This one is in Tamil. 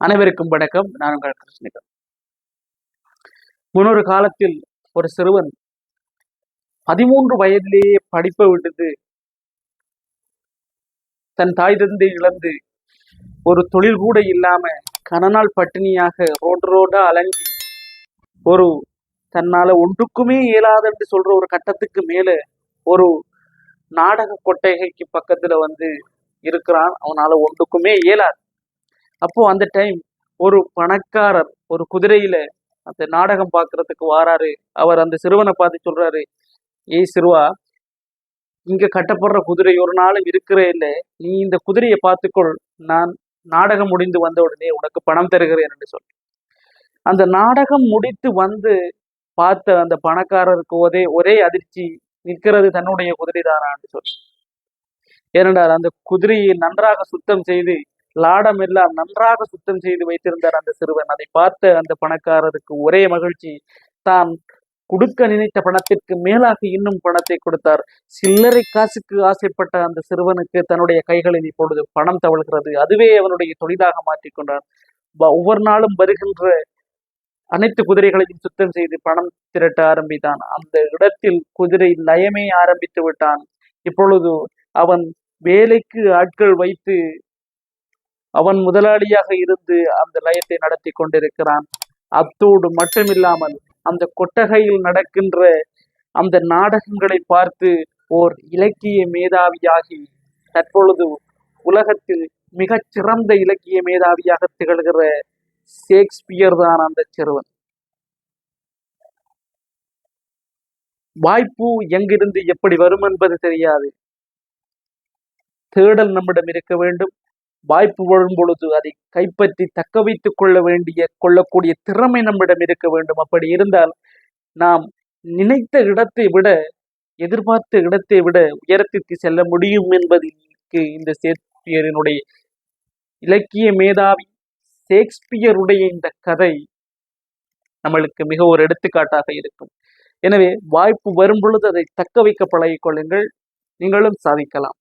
அனைவருக்கும் வணக்கம். நான் உங்கள் கிருஷ்ணகர். முன்னொரு காலத்தில் ஒரு சிறுவன் பதிமூன்று வயதிலேயே படிப்பை விட்டது தன் தாய் தந்தை இழந்து ஒரு தொழில் கூட இல்லாம கனநாள் பட்டினியாக ரோடு ரோடா அலைஞ்சி ஒரு தன்னால ஒன்றுக்குமே இயலாது என்று சொல்ற ஒரு கட்டத்துக்கு மேல ஒரு நாடக கொட்டகைக்கு பக்கத்துல வந்து இருக்கிறான். அவனால ஒன்றுக்குமே இயலாது. அப்போ அந்த டைம் ஒரு பணக்காரர் ஒரு குதிரையில அந்த நாடகம் பார்க்கறதுக்கு வாராரு. அவர் அந்த சிறுவனை பார்த்து சொல்றாரு ஏய் சிறுவா இங்க கட்டப்படுற குதிரை ஒரு நாளும் இருக்கிறே இல்லை. நீ இந்த குதிரையை பார்த்துக்கொள். நான் நாடகம் முடிந்து வந்த உடனே உனக்கு பணம் தருகிறேன் என்று சொல்லி. அந்த நாடகம் முடித்து வந்து பார்த்த அந்த பணக்காரருக்கு ஒரே ஒரே அதிர்ச்சி நிற்கிறது தன்னுடைய குதிரை தானான்னு சொல்லி. ஏனென்றால் அந்த குதிரையை நன்றாக சுத்தம் செய்து லாடம் எல்லாம் நன்றாக சுத்தம் செய்து வைத்திருந்தார் அந்த சிறுவன். அதை பார்த்த அந்த பணக்காரருக்கு ஒரே மகிழ்ச்சி. தான் கொடுக்க நினைத்த பணத்திற்கு மேலாக இன்னும் பணத்தை கொடுத்தார். சில்லறை காசுக்கு ஆசைப்பட்ட அந்த சிறுவனுக்கு தன்னுடைய கைகளில் இப்பொழுது பணம் தவழ்கிறது. அதுவே அவனுடைய தொழிலாக மாற்றிக்கொண்டார் கொண்டான். ஒவ்வொரு நாளும் வருகின்ற அனைத்து குதிரைகளையும் சுத்தம் செய்து பணம் திரட்ட ஆரம்பித்தான். அந்த இடத்தில் குதிரை லயமே ஆரம்பித்து விட்டான். இப்பொழுது அவன் வேலைக்கு ஆட்கள் வைத்து அவன் முதலாளியாக இருந்து அந்த லயத்தை நடத்தி கொண்டிருக்கிறான். அத்தோடு மட்டுமில்லாமல் அந்த கொட்டகையில் நடக்கின்ற அந்த நாடகங்களை பார்த்து ஓர் இலக்கிய மேதாவியாகி தற்பொழுது உலகத்தில் மிகச் சிறந்த இலக்கிய மேதாவியாக திகழ்கிற ஷேக்ஸ்பியர் தான் அந்த சிறுவன். வாய்ப்பு எங்கிருந்து எப்படி வரும் என்பது தெரியாது. தேடல் நம்மிடம் இருக்க வேண்டும். வாய்ப்பு வரும் பொழுது அதை கைப்பற்றி தக்க வைத்துக் கொள்ள வேண்டிய கொள்ளக்கூடிய திறமை நம்மிடம் இருக்க வேண்டும். அப்படி இருந்தால் நாம் நினைத்த இடத்தை விட எதிர்பார்த்த இடத்தை விட உயரத்திற்கு செல்ல முடியும் என்பதற்கு இந்த ஷேக்ஸ்பியரினுடைய இலக்கிய மேதாவி ஷேக்ஸ்பியருடைய இந்த கதை நம்மளுக்கு மிக ஒரு எடுத்துக்காட்டாக இருக்கும். எனவே வாய்ப்பு வரும் பொழுது அதை தக்க வைக்க பழகிக் கொள்ளுங்கள். நீங்களும் சாதிக்கலாம்.